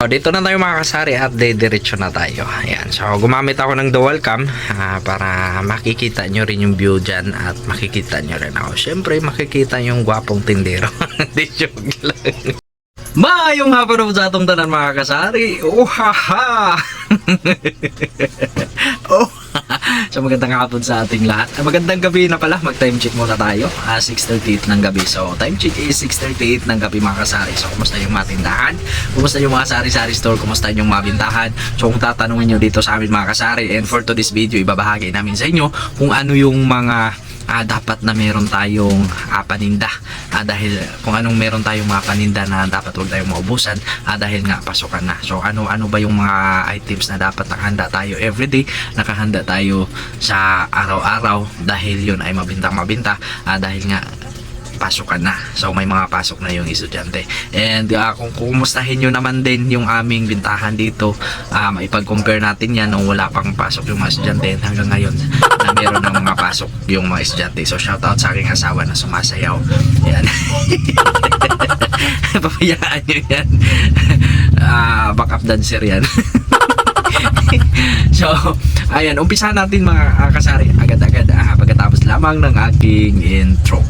So, dito na tayo mga kasari at diretso na tayo. Ayan. So, gumamit ako ng dual cam ah, para makikita nyo rin yung view dyan at makikita nyo rin ako. Siyempre, makikita yung gwapong tindero. Hindi joke lang. Maayong hapon po sa atong tanan mga kasari. Oh, haha! oh, so magandang hapon sa ating lahat. Ah, Magandang gabi na pala. Mag-time check muna tayo. Ah, 6.38 ng gabi. So, time check is 6.38 ng gabi mga kasari. So, kumusta yung mga tindahan? Kumusta yung mga sari-sari store? Kumusta yung mga bintahan? So, kung tatanungin nyo dito sa amin mga kasari, and for today's video, ibabahagi namin sa inyo kung ano yung mga ah, dapat na meron tayong ah, paninda. Ah, dahil kung anong meron tayong mga paninda na dapat huwag tayong maubusan ah, dahil nga pasukan na. So ano ano ba yung mga items na dapat nakahanda tayo everyday? Nakahanda tayo sa araw-araw dahil yun ay mabintang mabinta ah, dahil nga pasukan na. So may mga pasok na yung estudyante. And uh, kung kumustahin nyo naman din yung aming bintahan dito, uh, maipag-compare natin yan. Nung wala pang pasok yung mga estudyante hanggang ngayon meron ng mga pasok yung mga estudyante. So shoutout sa aking asawa na sumasayaw. Yan. Papayaan nyo yan. Ah, backup dancer yan. so, ayan, umpisa natin mga kasari agad-agad ah, pagkatapos lamang ng aking intro.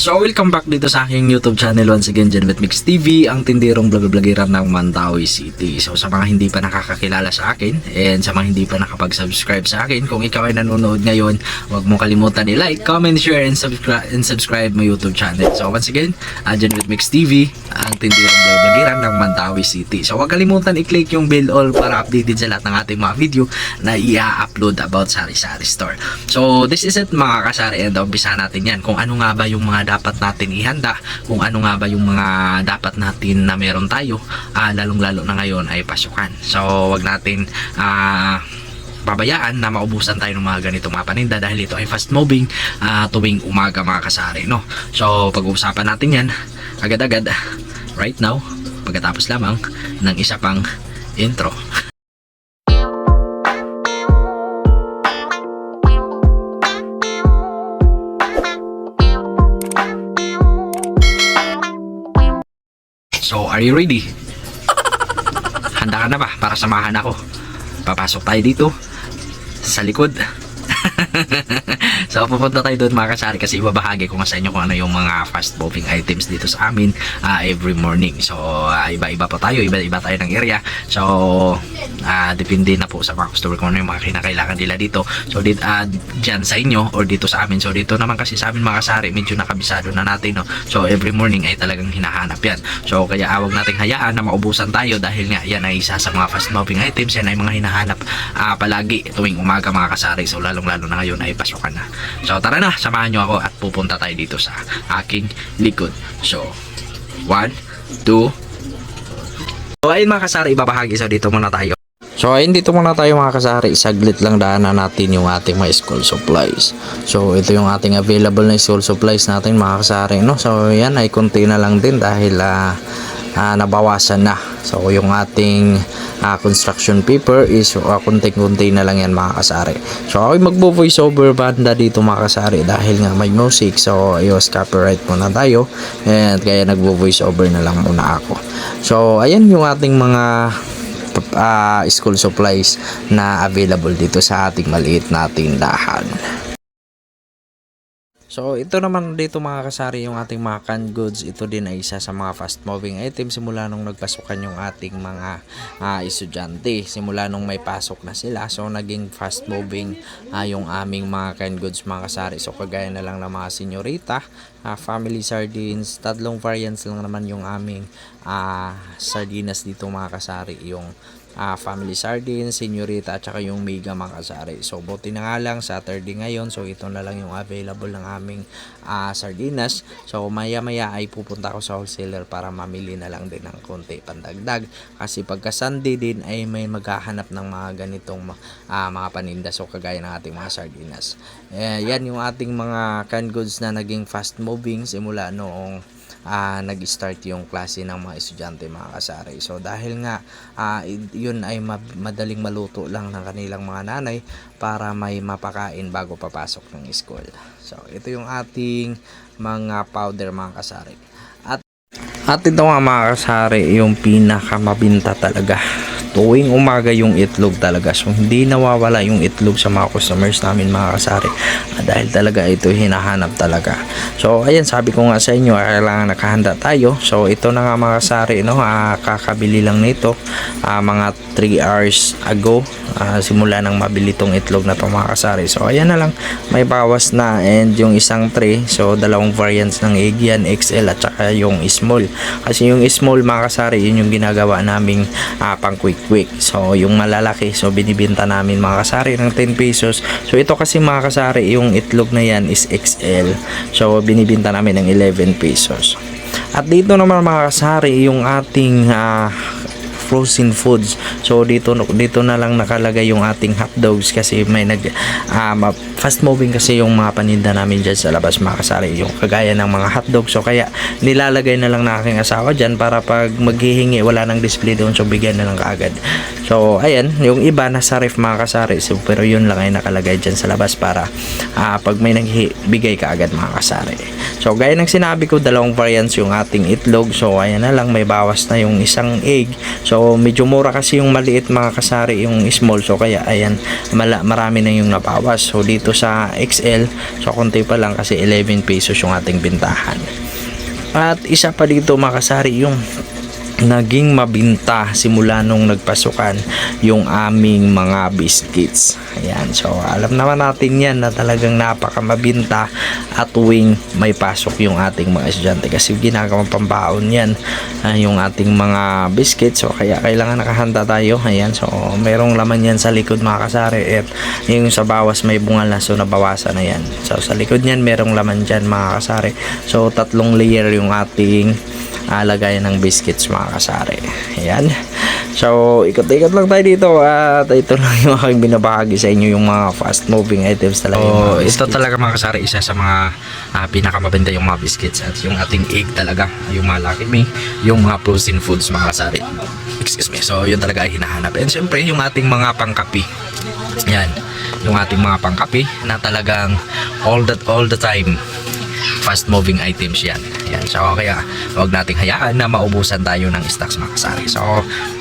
So, welcome back dito sa aking YouTube channel once again, Janvet Mix TV, ang tindirong vlog-vlogiran ng Mantawi City. So, sa mga hindi pa nakakakilala sa akin, and sa mga hindi pa nakapag-subscribe sa akin, kung ikaw ay nanonood ngayon, huwag mo kalimutan i-like, comment, share, and subscribe, and subscribe my YouTube channel. So, once again, uh, Janvet Mix TV, ang tindirong vlog-vlogiran ng Mantawi City. So, huwag kalimutan i-click yung bell all para updated sa lahat ng ating mga video na i-upload about Sari Sari Store. So, this is it mga kasari, and umpisa natin yan. Kung ano nga ba yung mga dapat natin ihanda, kung ano nga ba yung mga dapat natin na meron tayo, ah, lalong-lalo na ngayon ay pasukan. So, wag natin ah pabayaan na maubusan tayo ng mga ganitong mga paninda dahil ito ay fast moving ah, tuwing umaga mga kasari no? So pag-uusapan natin yan agad-agad right now pagkatapos lamang ng isa pang intro So, are you ready? Handa ka na ba para samahan ako? Papasok tayo dito sa likod. so pupunta tayo doon mga kasari kasi ibabahagi ko nga sa inyo kung ano yung mga fast moving items dito sa amin ah, every morning. So ah, iba-iba pa tayo, iba-iba tayo ng area. So ah, depende na po sa mga customer kung ano yung mga kinakailangan nila dito. So dito uh, dyan sa inyo or dito sa amin. So dito naman kasi sa amin mga kasari medyo nakabisado na natin. No? So every morning ay talagang hinahanap yan. So kaya awag nating hayaan na maubusan tayo dahil nga yan ay isa sa mga fast moving items. Yan ay mga hinahanap ah, palagi tuwing umaga mga kasari. So lalong lalo na ngayon ay pasukan na. So tara na, samahan nyo ako at pupunta tayo dito sa aking likod. So, 1, 2, Ayun mga kasari, ibabahagi so dito muna tayo. So ayun dito muna tayo mga kasari, saglit lang daanan natin yung ating mga school supplies. So ito yung ating available na school supplies natin mga kasari, no? So yan ay konti na lang din dahil ah, ah, nabawasan na. So yung ating ah, construction paper is uh, kunti-kunti na lang yan mga kasari. So ako magbo-voice over banda dito mga kasari dahil nga may music. So ayos copyright muna tayo and kaya nagbo-voice over na lang muna ako. So ayan yung ating mga ah, school supplies na available dito sa ating maliit na tindahan. So, ito naman dito mga kasari yung ating mga canned goods. Ito din ay isa sa mga fast moving items simula nung nagpasukan yung ating mga ah, estudyante. Simula nung may pasok na sila. So, naging fast moving ah, yung aming mga canned goods mga kasari. So, kagaya na lang ng mga senyorita, ah, family sardines, tatlong variants lang naman yung aming ah, sardinas dito mga kasari. Yung ah, family sardines, senyorita at saka yung mega mga kasari. So buti na nga lang Saturday ngayon so ito na lang yung available ng aming ah, sardinas. So maya maya ay pupunta ako sa wholesaler para mamili na lang din ng konti pandagdag. Kasi pagka Sunday din ay may maghahanap ng mga ganitong ah, mga paninda so kagaya ng ating mga sardinas. Eh, yan yung ating mga canned goods na naging fast moving simula noong ah, nag-start yung klase ng mga estudyante mga kasari. So dahil nga i- yun ay ma- madaling maluto lang ng kanilang mga nanay para may mapakain bago papasok ng school. So ito yung ating mga powder mga kasari. At at ito nga mga kasari yung pinakamabinta talaga tuwing umaga yung itlog talaga. So hindi nawawala yung itlog sa mga customers namin mga kasari. Ah, dahil talaga ito hinahanap talaga. So ayan sabi ko nga sa inyo ah, kailangan nakahanda tayo. So ito na nga mga kasari no ah, kakabili lang nito ah, mga 3 hours ago ah, simula nang mabili tong itlog na to mga kasari. So ayan na lang may bawas na. And yung isang tray so dalawang variants ng egg yan XL at saka yung small. Kasi yung small mga kasari yun yung ginagawa naming ah, pang quick quick so yung malalaki so binibinta namin mga kasari ng 10 pesos. So ito kasi mga kasari yung itlog na yan is XL so binibinta namin ng 11 pesos. At dito naman mga kasari yung ating ah, frozen foods. So dito dito na lang nakalagay yung ating hot dogs kasi may nag ma- fast moving kasi yung mga paninda namin diyan sa labas mga kasari yung kagaya ng mga hot dogs. So kaya nilalagay na lang na aking asawa diyan para pag maghihingi wala nang display doon so bigyan na lang kaagad. So ayan, yung iba nasa ref mga kasari. So pero yun lang ay nakalagay diyan sa labas para ah, pag may nagbigay kaagad mga kasari. So gaya ng sinabi ko dalawang variants yung ating itlog. So ayan na lang may bawas na yung isang egg. So medyo mura kasi yung maliit mga kasari yung small. So kaya ayan mala, marami na yung nabawas. So dito sa XL so konti pa lang kasi 11 pesos yung ating bintahan. At isa pa dito mga kasari yung naging mabinta simula nung nagpasukan yung aming mga biscuits. Ayan, so alam naman natin yan na talagang napakamabinta at tuwing may pasok yung ating mga estudyante kasi ginagawang pambaon yan ah, yung ating mga biscuits. So kaya kailangan nakahanda tayo. Ayan so merong laman yan sa likod mga kasari at yung sa bawas may bungal na. So nabawasan na yan. So sa likod yan merong laman dyan mga kasari. So tatlong layer yung ating ah, lagayan ng biscuits mga kasari. Ayan. So, ikot-ikot lang tayo dito at ito lang yung aking binabahagi sa inyo yung mga fast moving items talaga. So, ito talaga mga kasari, isa sa mga uh, pinakamabenta yung mga biscuits at yung ating egg talaga, yung mga Lucky Me, yung mga frozen foods mga kasari. Excuse me. So, yun talaga ay hinahanap. And syempre, yung ating mga pangkapi. Yan. Yung ating mga pangkapi na talagang all the, all the time fast moving items yan. Yan. So kaya wag nating hayaan na maubusan tayo ng stocks mga kasari. So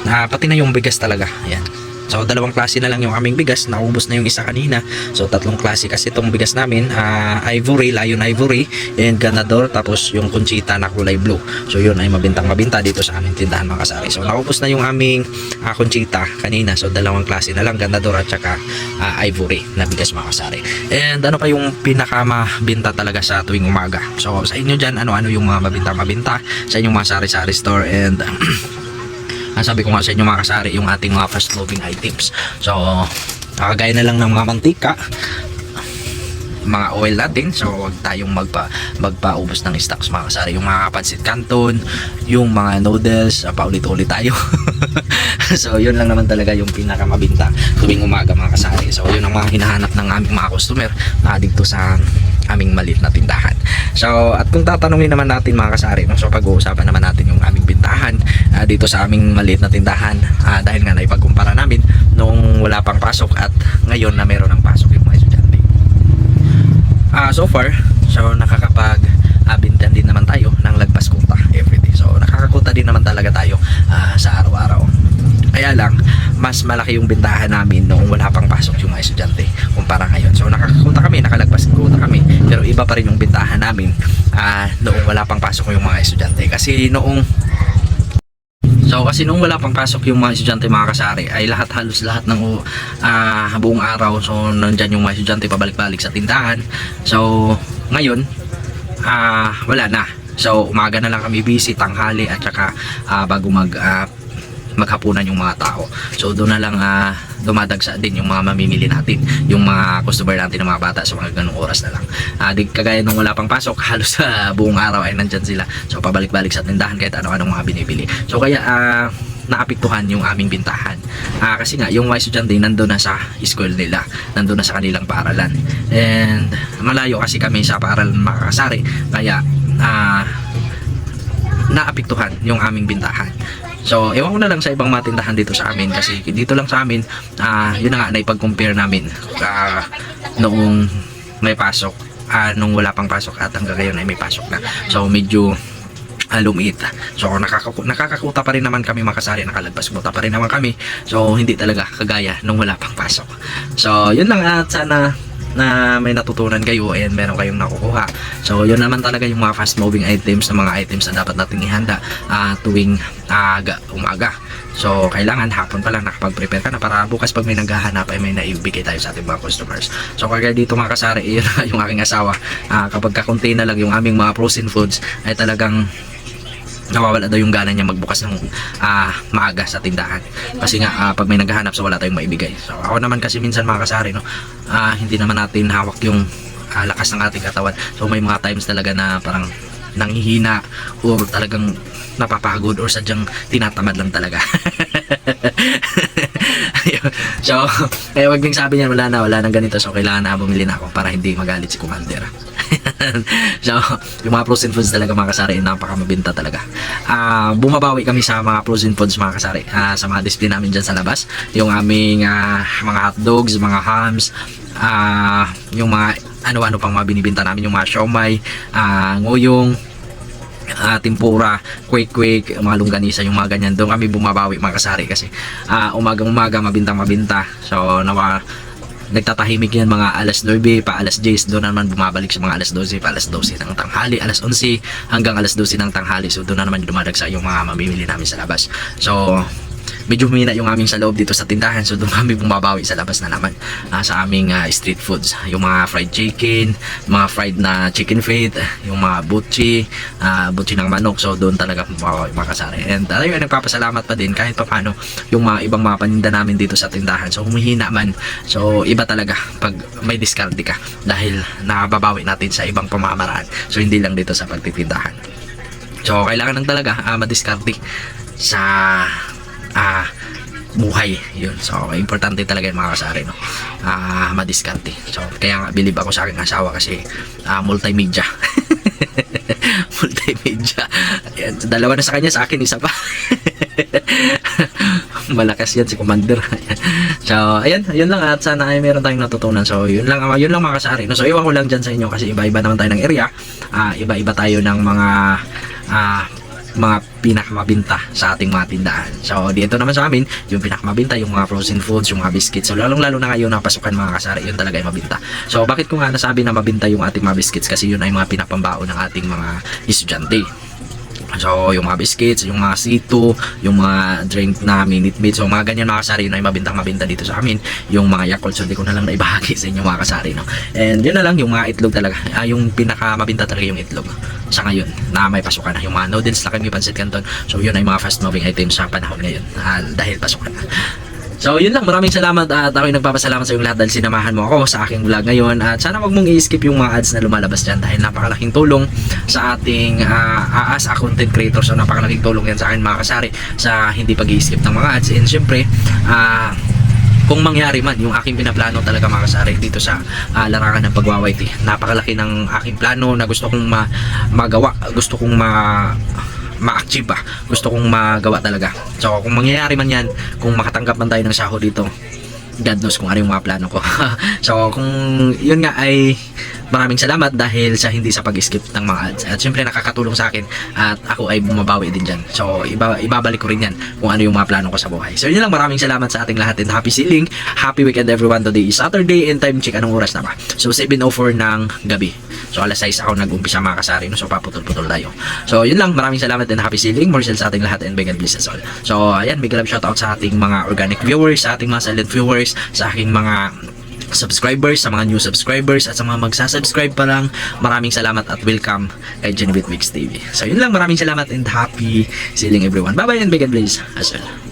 ah, pati na yung bigas talaga. Yan. So dalawang klase na lang yung aming bigas, naubos na yung isa kanina. So tatlong klase kasi itong bigas namin, ah, Ivory, Lion Ivory, and Ganador, tapos yung Conchita na kulay blue. So yun ay mabintang mabinta dito sa aming tindahan mga kasari. So naubos na yung aming ah, Conchita kanina. So dalawang klase na lang, Ganador at saka ah, Ivory na bigas mga kasari. And ano pa yung pinakamabinta talaga sa tuwing umaga. So sa inyo dyan, ano-ano yung mga mabinta-mabinta sa inyong mga sari-sari store and sabi ko nga sa inyo mga kasari yung ating mga fast moving items. So nakagaya na lang ng mga mantika mga oil natin. So huwag tayong magpa magpaubos ng stocks mga kasari. Yung mga pancit canton yung mga noodles uh, paulit-ulit tayo. So yun lang naman talaga yung pinakamabinta tuwing umaga mga kasari. So yun ang mga hinahanap ng aming mga customer na dito sa aming maliit na tindahan. So, at kung tatanungin naman natin mga kasari, no, so pag-uusapan naman natin yung aming bintahan ah, dito sa aming maliit na tindahan ah, dahil nga naipagkumpara namin nung wala pang pasok at ngayon na meron ng pasok yung mga estudyante. Ah, so far, so nakakapag bintan din naman tayo ng lagpas kuta everyday. So, nakakakuta din naman talaga tayo ah, sa araw-araw. Kaya lang, mas malaki yung bintahan namin noong wala pang pasok yung mga estudyante kumpara ngayon. So nakakakuta kami, nakalagpas kuta kami. Pero iba pa rin yung bintahan namin ah, noong wala pang pasok yung mga estudyante. Kasi noong So kasi nung wala pang pasok yung mga estudyante mga kasari ay lahat halos lahat ng ah, buong araw so nandyan yung mga estudyante pabalik-balik sa tindahan. So ngayon ah, wala na. So umaga na lang kami busy tanghali at saka ah, bago mag ah, maghapunan yung mga tao. So doon na lang ah, dumadagsa din yung mga mamimili natin, yung mga customer natin ng mga bata sa mga ganung oras na lang. Ah, di kagaya nung wala pang pasok, halos sa buong araw ay nandyan sila. So pabalik-balik sa tindahan kahit ano-anong mga binibili. So kaya ah, naapektuhan yung aming bintahan. Ah, kasi nga, yung mga estudyante nandun na sa school nila, nandun na sa kanilang paaralan. And malayo kasi kami sa paaralan makakasari. Kaya, ah, naapektuhan yung aming bintahan. So, ewan ko na lang sa ibang mga tindahan dito sa amin kasi dito lang sa amin, ah yun na nga, naipag-compare namin ah, noong may pasok, ah, nung wala pang pasok at hanggang ngayon ay may pasok na. So, medyo ah, lumiit. So nakakaku- nakakakuta pa rin naman kami makasari, nakalagpas muta pa rin naman kami. So hindi talaga kagaya nung wala pang pasok. So yun lang at sana na may natutunan kayo and meron kayong nakukuha. So yun naman talaga yung mga fast moving items na mga items na dapat nating ihanda ah, tuwing aga, umaga. So, kailangan hapon pa lang nakapag-prepare ka na para bukas pag may naghahanap ay may naibigay tayo sa ating mga customers. So, kagaya dito mga kasari, yun yung aking asawa. Ah, kapag kakunti na lang yung aming mga frozen foods ay talagang nawawala daw yung gana niya magbukas ng ah, maaga sa tindahan. Kasi nga ah, pag may naghahanap so wala tayong maibigay. So ako naman kasi minsan mga kasari no ah, hindi naman natin hawak yung ah, lakas ng ating katawan. So may mga times talaga na parang nanghihina or talagang napapagod or sadyang tinatamad lang talaga. So eh wag niyong sabi niyan wala na wala nang ganito. So kailangan na bumili na ako para hindi magalit si commander so, yung mga frozen foods talaga mga kasari, napakamabinta talaga. Ah, bumabawi kami sa mga frozen foods mga kasari, ah, sa mga display namin dyan sa labas. Yung aming ah, mga hotdogs, mga hams, ah, yung mga ano-ano pang mga binibinta namin, yung mga siomay, ah, nguyong, ah, tempura, quick quick, mga longganisa, yung mga ganyan. Doon kami bumabawi mga kasari kasi ah, umagang-umaga mabintang mabinta. So, nawa nagtatahimik yan mga alas 9 pa alas 10 doon naman bumabalik sa mga alas 12 pa alas 12 ng tanghali alas 11 hanggang alas 12 ng tanghali. So doon na naman dumadagsa yung mga mamimili namin sa labas. So medyo humina yung aming sa loob dito sa tindahan so doon kami bumabawi sa labas na naman ah, sa aming ah, street foods. Yung mga fried chicken mga fried na chicken feet yung mga butchi ah, butchi ng manok so doon talaga bumabawi mga kasari. And ayun nagpapasalamat pa din kahit pa paano yung mga ibang mga paninda namin dito sa tindahan. So humihina man. So iba talaga pag may diskarte ka dahil nababawi natin sa ibang pamamaraan. So hindi lang dito sa pagtitindahan. So, kailangan lang talaga uh, madiskarte sa ah buhay. Yun. So, importante talaga yung mga kasari, no? Ah, madiskarte. So, kaya nga, bilib ako sa aking asawa kasi ah, multimedia. multimedia. Ayan, dalawa na sa kanya, sa akin isa pa. Malakas yan si Commander. so, ayan, yun lang at sana ay meron tayong natutunan. So, yun lang, ah, yun lang mga kasari. No? So, iwan ko lang dyan sa inyo kasi iba-iba naman tayo ng area. Ah, iba-iba tayo ng mga ah, mga pinakamabinta sa ating mga tindahan. So, dito naman sa amin, yung pinakamabinta, yung mga frozen foods, yung mga biscuits. So, lalong-lalo na ngayon na pasukan mga kasari, yun talaga yung mabinta. So, bakit ko nga nasabi na mabinta yung ating mga biscuits? Kasi yun ay mga pinapambao ng ating mga estudyante. So, yung mga biscuits, yung mga sito, yung mga drink na minute meat. So, mga ganyan mga kasari, yun ay mabintang mabinta dito sa amin. Yung mga Yakult, so di ko na lang naibahagi sa inyo mga kasari. No? And yun na lang, yung mga itlog talaga. Ah, yung pinaka mabinta talaga yung itlog. Sa ngayon, na may pasukan na. Yung mga noodles na kami, pancit canton. So, yun ay mga fast moving items sa panahon ngayon. Ah, dahil pasukan na. So, yun lang. Maraming salamat at ako'y nagpapasalamat sa iyong lahat dahil sinamahan mo ako sa aking vlog ngayon. At sana wag mong i-skip yung mga ads na lumalabas dyan dahil napakalaking tulong sa ating uh, as a content creator. So, napakalaking tulong yan sa akin mga kasari sa hindi pag skip ng mga ads. And syempre, ah kung mangyari man yung aking pinaplano talaga mga kasari dito sa ah, larangan ng pagwawaiti napakalaki ng aking plano na gusto kong ma- magawa gusto kong ma ma-achieve ba? Gusto kong magawa talaga. So kung mangyayari man yan kung makatanggap man tayo ng sahod dito God knows kung ano yung mga plano ko. So kung yun nga ay maraming salamat dahil sa hindi sa pag-skip ng mga ads. At syempre nakakatulong sa akin at ako ay bumabawi din dyan. So iba, ibabalik ko rin yan kung ano yung mga plano ko sa buhay. So yun lang. Maraming salamat sa ating lahat and happy sealing. Happy weekend everyone. Today is Saturday and time check. Anong oras na ba? So 7.04 ng gabi. So alas 6 ako nag-umpisa mga kasari no? so paputol-putol tayo. So yun lang. Maraming salamat and happy sealing. More sa ating lahat and big and bless us all. So ayan. Big love shoutout sa ating mga organic viewers sa ating mga silent viewers sa aking mga subscribers, sa mga new subscribers at sa mga magsasubscribe pa lang, maraming salamat at welcome kay Genevieve Mix TV. So yun lang, maraming salamat and happy sealing everyone. Bye bye and big and bless as well.